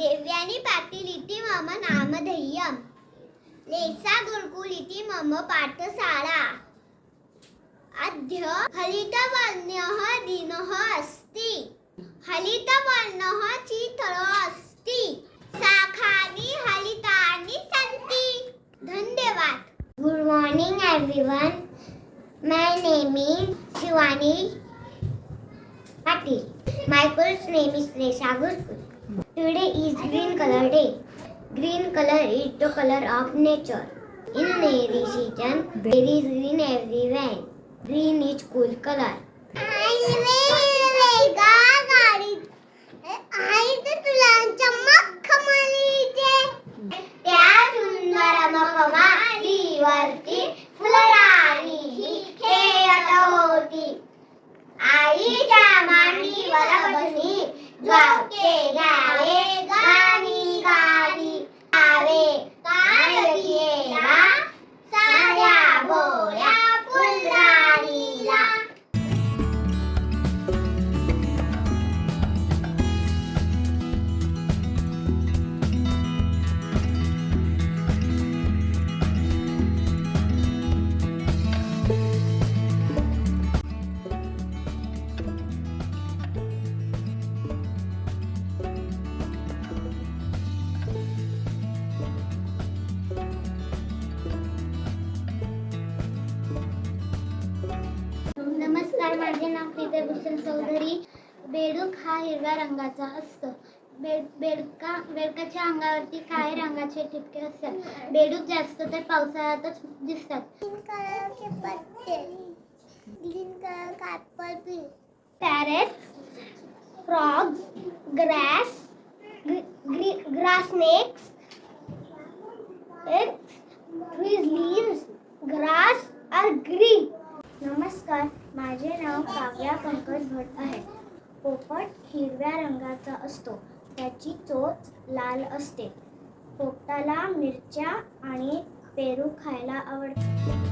देव्यानी पाटील मम नामधेयम. लेसा गुरुकुल मम पाठशाला अद्य हलितवर्णः दिनः अस्ति. हलितवर्णः चितः अस्ति. शाखानि हलितानि सन्ति. धन्यवाद. Good morning everyone my name is Shivani My school's name is Resha Gurkul. Today is green color day. Green color is the color of nature. In rainy season, there is green everywhere. Green is cool color. फुलराणी ही खेळत होती आईच्या Wow. बेडूक हा हिरव्या रंगाचा असतो. बेड बेडका बेडकाच्या अंगावरती काळ्या रंगाचे ठिपके असतात. बेडूक जास्त तर पावसाळ्यातच दिसतात. ग्रीन कलरचे पत्ते ग्रीन कलर का apple parrot frogs grass grass snakes grass are green. नमस्कार माझे नाव काव्या पंकज भट आहे. पोपट हिरव्या रंगाचा असतो. त्याची चोच लाल असते. पोपटाला मिरच्या आणि पेरू खायला आवडते.